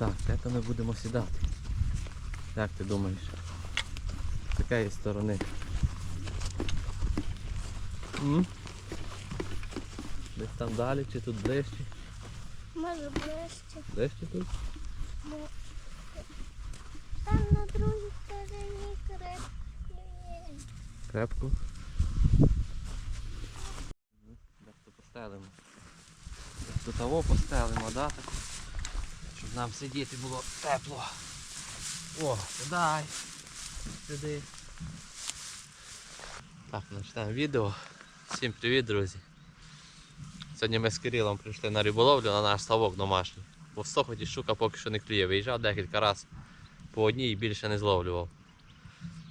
Так, де то ми будемо сідати? Як ти думаєш? З якої сторони? М? Десь там далі чи тут ближче? Може ближче. Ближче тут? Ну, там на другій стороні. Крепко. Як то постелимо? Як тут того постелимо, да? Нам сидіти було тепло. О, дай. Сиди. Так, почнемо відео. Всім привіт, друзі. Сьогодні ми з Кирилом прийшли на риболовлю на наш ставок домашній. Бо в Сохоті щука поки що не клює. Виїжджав декілька разів по одній і більше не зловлював.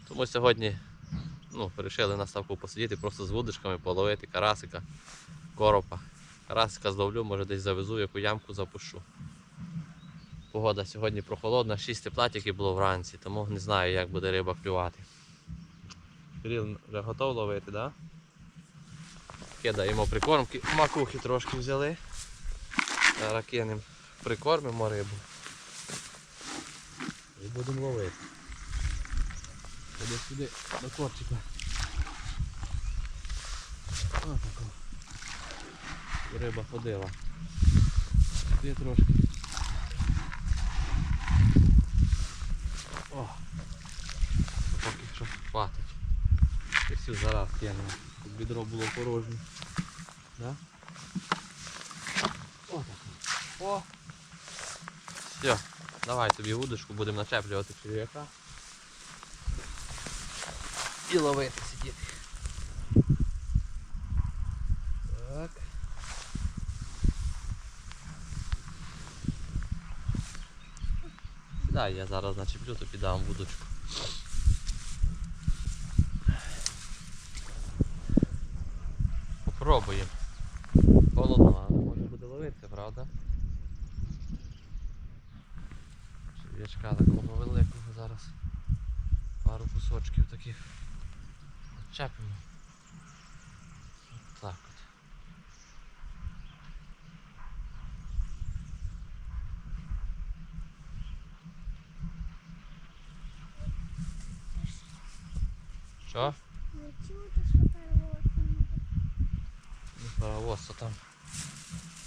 Тому сьогодні ну, вирішили на ставку посидіти, просто з вудочками половити карасика, коропа. Карасика зловлю, може десь завезу, яку ямку запущу. Погода сьогодні прохолодна, 6 тепла тільки було вранці, тому не знаю, як буде риба клювати. Кирил вже готов ловити? Да? Кидаємо прикормки, макухи трошки взяли. Зараз кинемо, прикормимо рибу. І будемо ловити. Іди сюди до корчика. Отако. Риба ходила. Сюди трошки. О! Поки що хватить. Всю зараз кинемо. Бідро було порожнє. Да? О. О! Все, давай тобі вудочку, будемо начеплювати черв'яка і ловити сидіти. Так. Дай я зараз начеплю, то піддам вудочку. Попробуємо. Холодно, але може буде ловитися, правда? Черв'ячка такого великого зараз. Пару кусочків таких. Чепимо. Так от. Що? Не. Ну, Паровоз, то там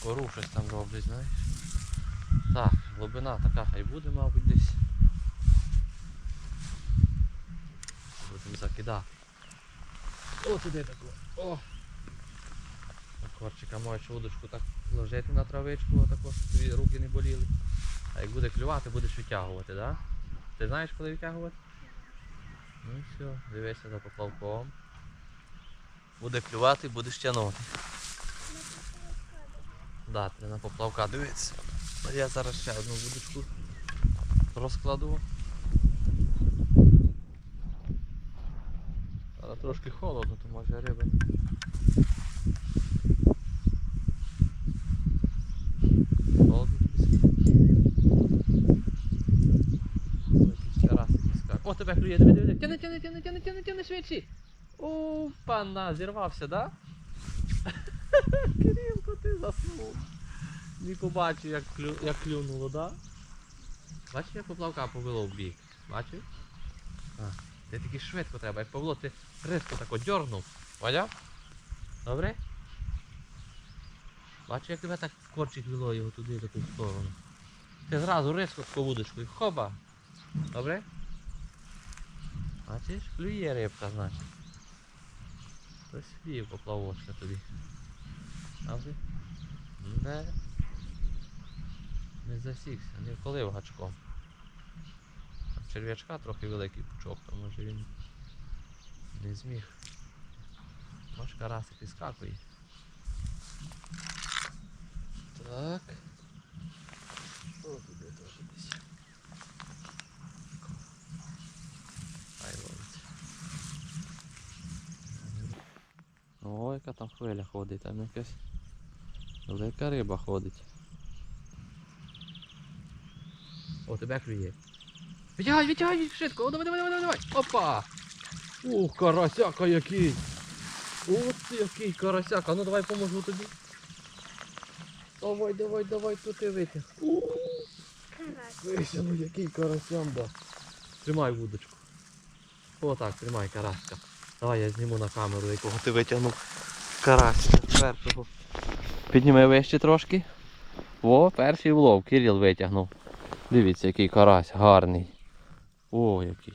кору там роблять, знаєш. Так, глибина така хай буде, мабуть, десь. Будемо закидати. О, туди таку. О! Корчика можеш удочку так ложити на травичку, отако, щоб тобі руки не боліли. А як буде клювати, будеш витягувати, так? Да? Ти знаєш, коли витягувати? Ну і все, дивися за поплавком. Буде клювати, будеш тягнути. Да, треба на поплавка дивитися. А Я зараз ще одну вудочку розкладу. Але трошки холодно, то може риба. Холодно тобі. О, тебе клює, диви. Тяни, тяни, тяни, тяни, тяни, тяни швидше. Пана, зірвався, да? Кирилко, ти заснув. Не побачив, як, клю... як клюнуло, да? Бачиш, як поплавка повело в бік? Бачиш? Ти тільки швидко треба, як Павло, ти різко так дьорнув. Поняв? Добре? Бачиш, як тебе так корчик вело його туди, таку сторону. Ти зразу різко таку вудочку хоба. Добре? Бачиш, клює рибка, значить. Хтось вів поплавочка тобі. Добре? Не. Не засікся, не вколив гачком. Черв'ячка трохи великий пучок, то може він не зміг. Може карасик іскакує. Так. О, туди теж десь. Хай ловить. О, яка там хвиля ходить, там якась велика риба ходить. О, тебе клює. Витягай, витягай, швидко, О, давай, давай, давай, давай. Опа! Ух, карасяка який! От який карасяка, ну давай поможу тобі. Давай, давай, давай, тут ти витяг. Ух, Карась. Ну який карасям, да. Тримай вудочку. О, так, тримай караска. Давай я зніму на камеру, якого ти витягнув карася першого. Підніми вище трошки. О, перший влов, Кирил витягнув. Дивіться, який карась гарний. О, який.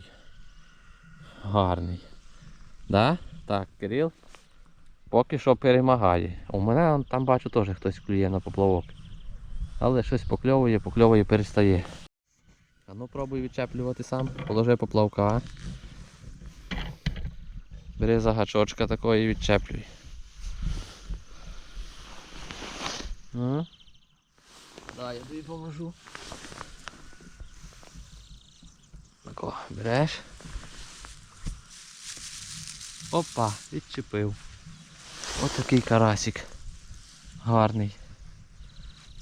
Гарний. Да? Так, Кирил. Поки що перемагає. У мене он, там бачу теж хтось клює на поплавок. Але щось покльовує, покльовує, перестає. А ну пробуй відчеплювати сам. Положи поплавка. Бери за гачочка такої і відчеплюй. Ну. Да, я тобі поможу. Так о, береш. Опа, відчепив. Ось такий карасик. Гарний.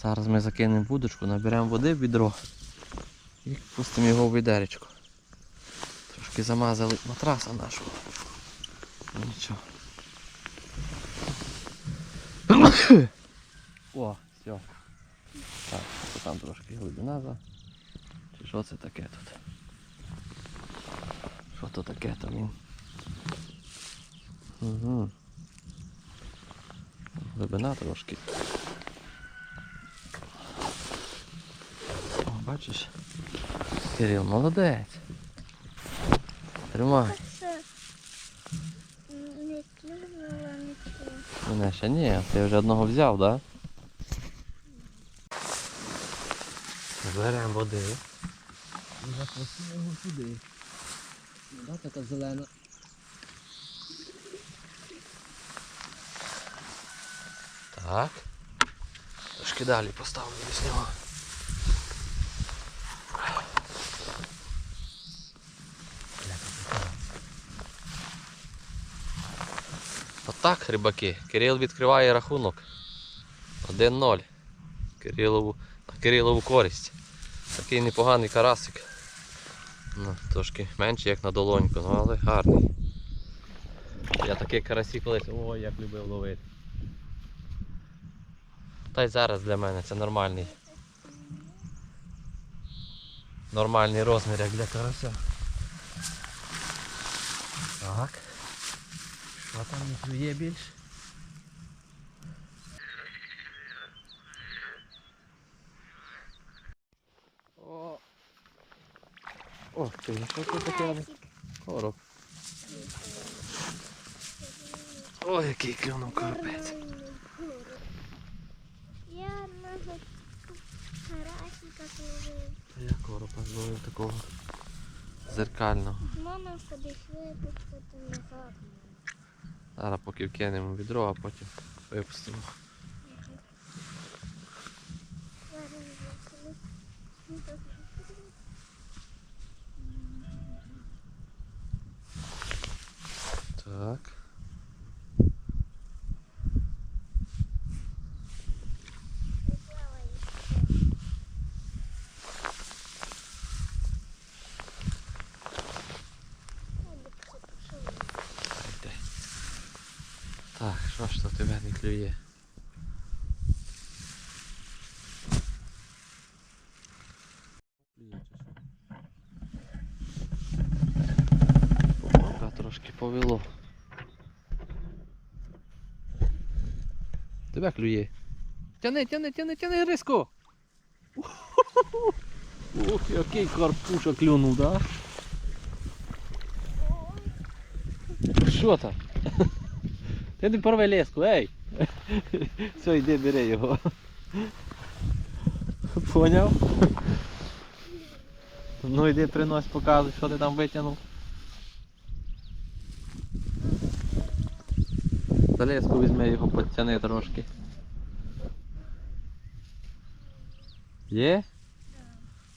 Зараз ми закинемо вудочку, наберемо води в відро і пустимо його в відеречко. Трошки замазали матраса нашого. Нічого. О, все. Так, це там трошки глибина за. Чи що це таке тут? Що то таке там? Угу. Глибина трошки. О, бачиш? Кирил, молодець. Тримай. А що? Не клюнула нічого. Мене ще ні, ти вже одного взяв, так? Да? Беремо води. Запросимо його сюди. Вода така зелена. Так. Трошки далі поставлю з нього. Отак, рибаки. Кирил відкриває рахунок. 1-0. Кирилову, на Кирилову користь. Такий непоганий карасик. Ну, трошки менший, як на долоньку, ну але гарний. Я такий карасі колись, ой, як любив ловити. Та й зараз для мене це нормальний. Нормальний розмір як для карася. Так. Що там не клює більш? О, О, ти, що це таке? Короб. Ой, який клюнув коробець. Я одного карасика зловив. Я коропа зловив такого зеркального. Мама кудись випустити назад. Зараз поки вкинемо відро, а потім випустимо. Випустили. Ну, так. Так. Взяла їх. Ой, це пішов. Йде. Так, що ж то тебе не клює? Пока трошки повело. Тебе клює. Тяни, тяни, тяни, тяни риску. Ух, який карпуша клюнув, да? Що там? Ти не порви леску, ей! Все, йди, бери його. Поняв? Ну йди принось, показуй, що ти там витягнув. За леску візьми його, підтяни трошки. Є?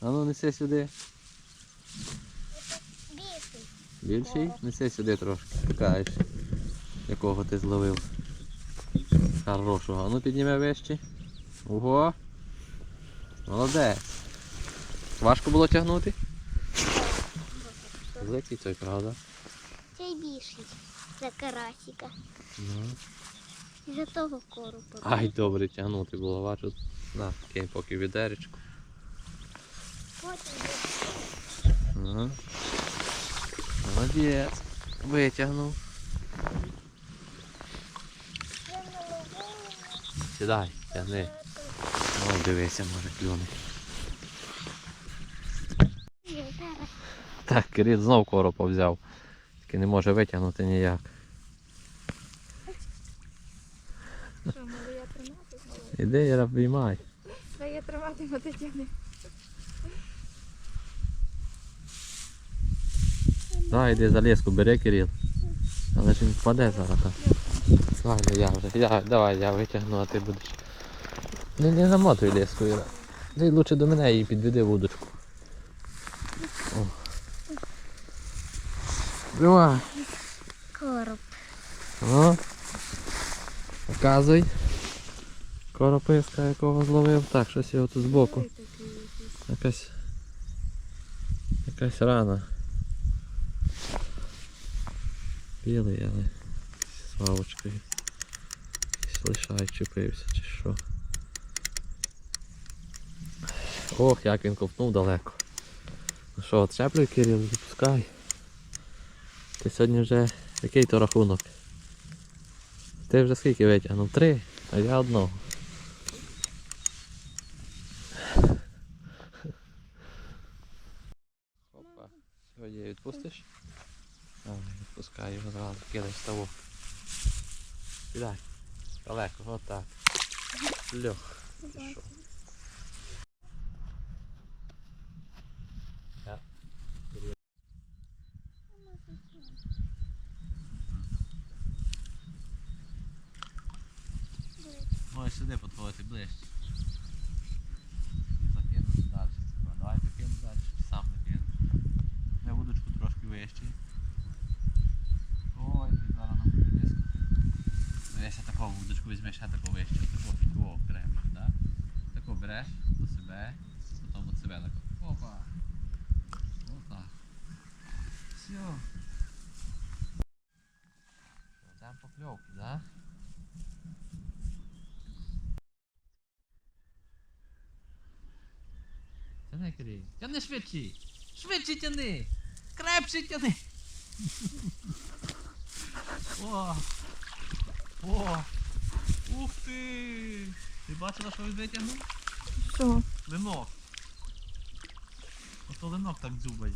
А ну неси сюди. Бісий. Більший? Неси сюди трошки. Покажеш, якого ти зловив. Хорошого. Ну підніме вище. Ого. Молодець. Важко було тягнути? Великий той, правда? Цей більший за карасика. Ну. І за того коропа. Ай, добре тягнути було, бачу. На, кинь поки відеречку. Потім Ага. Молодець. Витягнув. я наловила. Сідай, тягни. Ой, дивися, може клюне. Так, Кирил знов коропа взяв. Тільки не може витягнути ніяк. Що, може я тримати знову? Іди, Іра, обіймай. Давай я триматиму Тетяни. Давай, йди за леску, бери Кирил. Але ж він впаде зараз так. Ладно, я вже. Я, давай, я витягну, а ти будеш. Не, не намотуй леску, Іра. Ти лучше до мене її підведи вудочку. О. Давай. Короб. О. Показуй. Корописка, якого зловив. Так, щось його тут збоку. Якась. Якась рана. Білий, але Якийсь лишай чіпився чи що. Ох, як він ковтнув далеко. Ну що, отчеплюй, Кирил, відпускай. Ти сьогодні вже який то рахунок? Ти вже скільки витягнув? Три, а я одного. Опа. Сьогодні відпустиш? А, відпускай його зразу, кидай в ставок. Кидай. Далеко, отак. Льох. Пішов. Я. Можеш сюди підходити ближче. І закинути далі. Хіба. Давай закину далі, чи сам закину. Я вудочку трошки вище. Ой, ти зараз нам буде близько. Дивися таку вудочку візьмеш, таку вище. Таку таку окремо, да? Таку береш до себе, потім від себе таку. Опа. Отак. Все. Там покльовки, да? Тяни, Кирил. Тяни швидше. Швидше тяни. Крепше тяни. О. О. Ух ти. Ти бачила, що він витягнув? Що? Линок. Ото линок так дзюбає.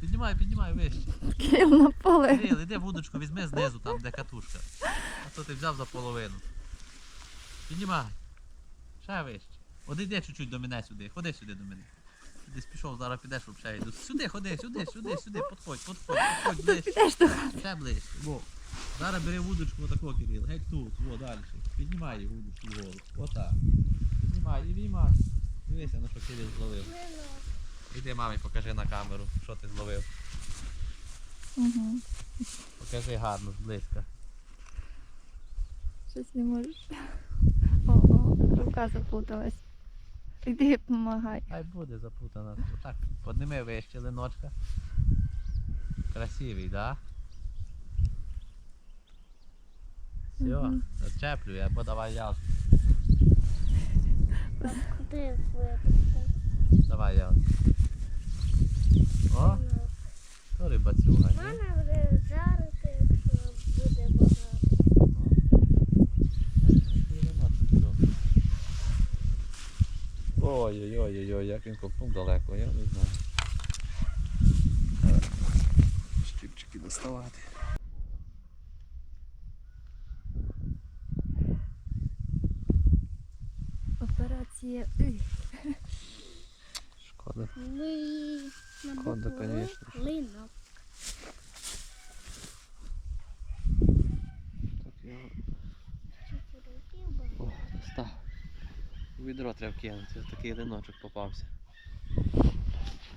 Піднімай, піднімай вище. Кирил на поле. Кирил, іди вудочку візьми знизу, там де катушка. А то ти взяв за половину. Піднімай. Ще вище. От іди чуть-чуть до мене сюди. Ходи сюди до мене. Десь пішов, зараз підеш взагалі. Сюди, ходи, сюди, сюди, сюди, підходь, підходь, підходь, ближче. Ще ближче. Во. Зараз бери вудочку отако, Кирил. Геть тут, во, далі. Піднімай її вудочку вгору. Отак. Піднімай, і віймай. Дивися, на що Кирил зловив. Іди мамі, покажи на камеру, що ти зловив. Угу. Покажи гарно, зблизька. Щось не можеш. Ого, рука запуталась. Іди допомагай. Хай буде запутана. Отак, подними вище линочка. Красивий, да? Все, зачеплюй, або давай я. Куди? Давай я. О, то рибацюга, ні? Можна вже жарити, якщо буде багато. Ой-ой-ой, як він копнув далеко, я не знаю. Щипчики доставати. Операція. Шкода. На Шкода, букву конечно. Линок. Так багато. О, достав. У відро треба кинути, такий линочок попався.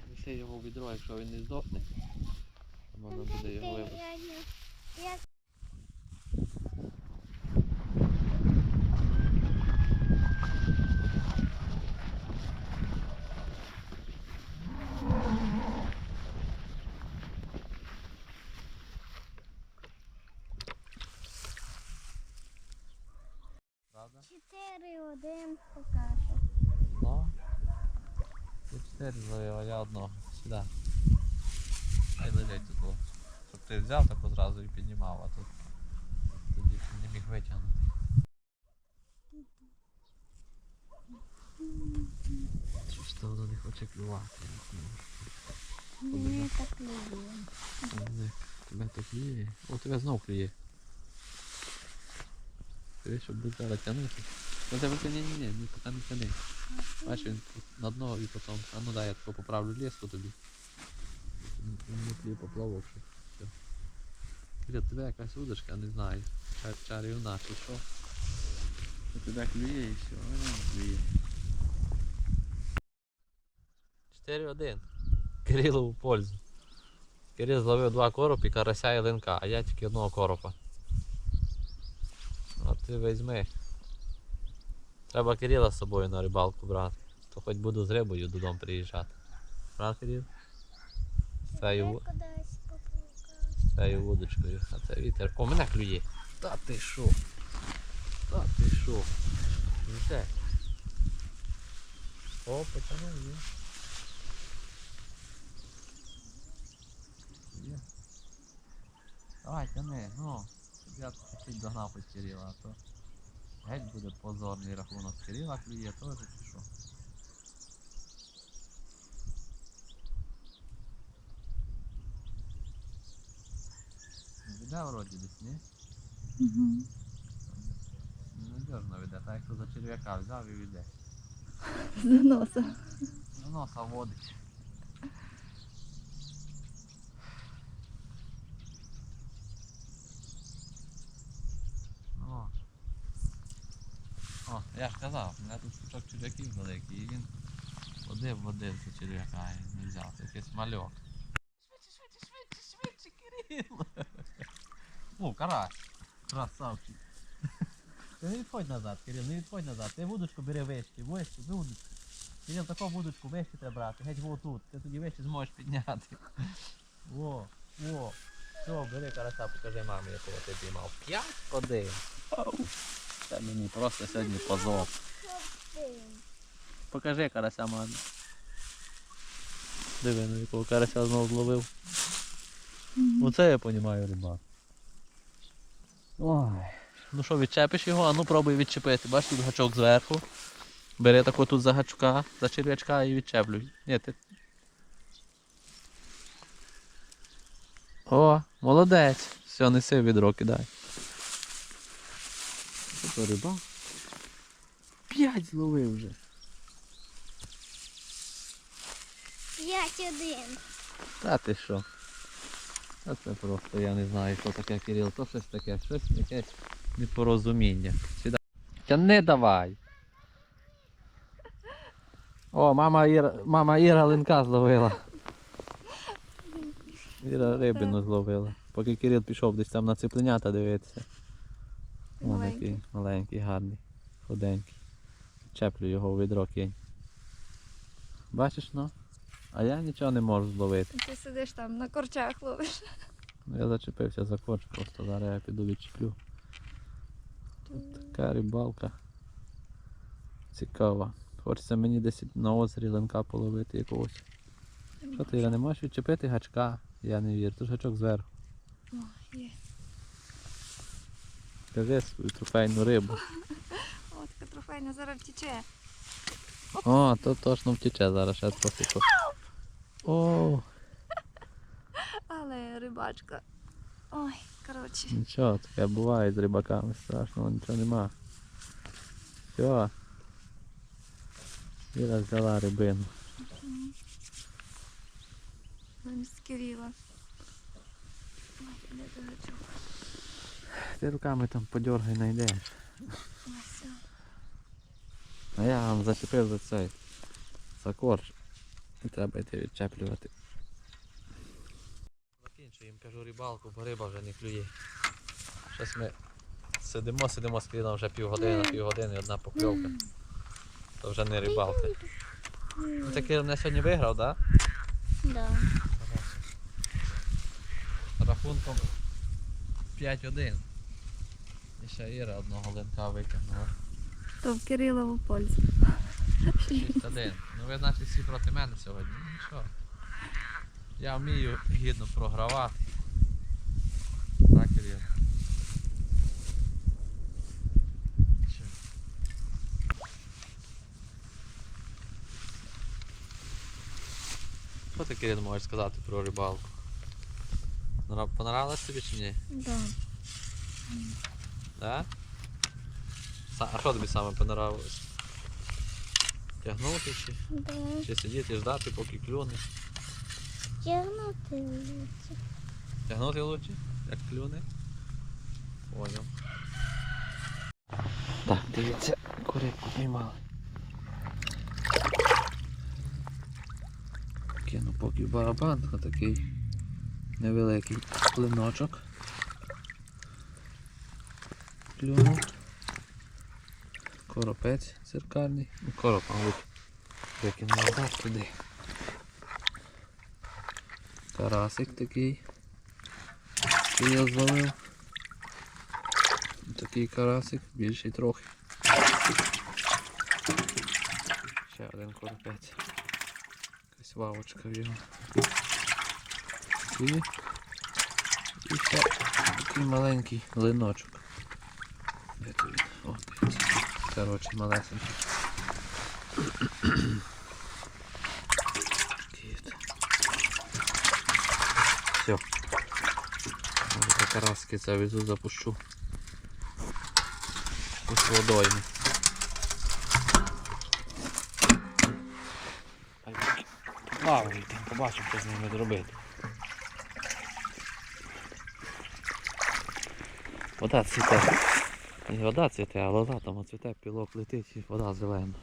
Неси його в відро, якщо він не здохне, то можна буде його вибрати. Я 4-1 покажу. Ну. Тут Чотири зловив, я одного. Сюди. Хай лежить тут. Щоб ти взяв таку зразу і піднімав, а тут тоді не міг витягнути. Що ж то не хоче клювати? Мені так люблю. Тебе то клює. О, тебе знов клює. Ти щоб буде зараз тягнути. Ну тебе ні, ні, поки не тяни. Бачиш, він на дно і потім. А ну дай я тако поправлю леску тобі. Клює поплавок, що. Все. Кирил, тебе якась удочка, не знаю. Чар, чарівна чи що. Тебе клює і все, а не клює. 4-1. Кирилу в пользу. Кирил зловив два коропи, карася і линка, а я тільки одного коропа. А ти візьми. Треба Кирила з собою на рибалку брати. То хоч буду з рибою додому приїжджати. Правда, Кирил? З цією, вудочкою. А це вітер. О, мене клює. Та ти що? Та ти що? Вже. О, потягнув, є. Є. Давай, тяни, ну. Я чуть догнав Кирила, а то геть буде позорний рахунок. Кирила клює теж чи що? Веде вроді десь, ні? Угу. Ненадіжно веде, так як за черв'яка взяв і веде. За носа. Ну, носа водить. Я ж казав, мене тут пучок черв'яків великий, і він водив, водив за черв'яка і не взяв. Це якийсь мальок. Швидше, швидше, швидше, швидше, Кирил! О, карась. Красавчик. Ти не відходь назад, Кирил, не відходь назад. Ти вудочку бери вище, вище, вудочку. Кирил, таку вудочку вище треба брати, геть во тут. Ти тоді вище зможеш підняти. Во, во. Все, бери карася, покажи мамі, якого ти піймав. П'ять один. Це мені просто сьогодні позор. Покажи карася мамі. Диви, ну якого карася знову зловив. Оце я розумію, рибак. Ой. Ну що, відчепиш його, а ну пробуй відчепити. Бачиш тут гачок зверху. Бери тако тут за гачка, за черв'ячка і відчеплюй. Ні, ти. О, молодець. Все, неси в відро кидай. Що риба? П'ять зловив вже. П'ять один. Та ти що? Та це просто я не знаю, що таке Кирил, то щось таке, щось якесь непорозуміння. Сюди. Та не давай. О, мама Іра, мама Іра линка зловила. Іра рибину зловила. Поки Кирил пішов десь там на ципленята дивитися. Маленький. такий маленький, гарний, худенький. Чеплю його у відро кинь. Бачиш, ну? А я нічого не можу зловити. Ти сидиш там на корчах ловиш. Ну, Я зачепився за корч, просто зараз я піду відчеплю. Тут така рибалка. Цікава. Хочеться мені десь на озері ланка половити якогось. Що ти Іра, не можеш відчепити гачка? Я не вірю, тут гачок зверху. О, є. Кажи свою трофейну рибу. О, така трофейна зараз втіче. О, то точно втече зараз, ще трохи. О, Але рибачка. Ой, коротше. нічого, таке буває з рибаками, страшного нічого нема. Все. Іра взяла рибину. Замість Кирила. Ой, де той гачок? Ти руками там подергай знайдеш. А я вам зачепив за цей. За корж. І треба йти відчеплювати. Закінчуємо, кажу рибалку, бо риба вже не клює. Щось ми сидимо, сидимо з Кирилом вже півгодини, півгодини, одна покльовка. То вже не рибалка. Ну, Це Кирил мене сьогодні виграв, так? Да. Да? Рахунком 5-1. І ще Іра одного линка витягнула. То в Кирилову пользу. 6-1. Ну ви значить всі проти мене сьогодні. Ну нічого. Я вмію гідно програвати. Так? Що? Що ти, Кирил, можеш сказати про рибалку? Нрав- Понравилось тобі чи ні? Да. Да? А що тобі саме понравилось? Тягнути чи? Да. Чи сидіти ждати, поки клюне? Тягнути лучше. Тягнути лучше, як клюне. Понял. Так, дивіться, курипку піймали. Кину поки барабан, отакий невеликий клиночок. Клюнув. Коропець циркальний. Ну, короб, мабуть, викинув назад туди. Карасик такий. Київ звалив. Такий карасик, більший трохи. Ще один коропець. Якась вавочка в його. І, і ще такий маленький линочок. Де то він? О, дивіться. Коротше, малесенький. Все. Караски це везу запущу. Ось водойми. Плавають побачимо, що з ними зробити. Вода цвіте. Не вода цвіте, а лоза там цвіте, пілок летить і вода зелена.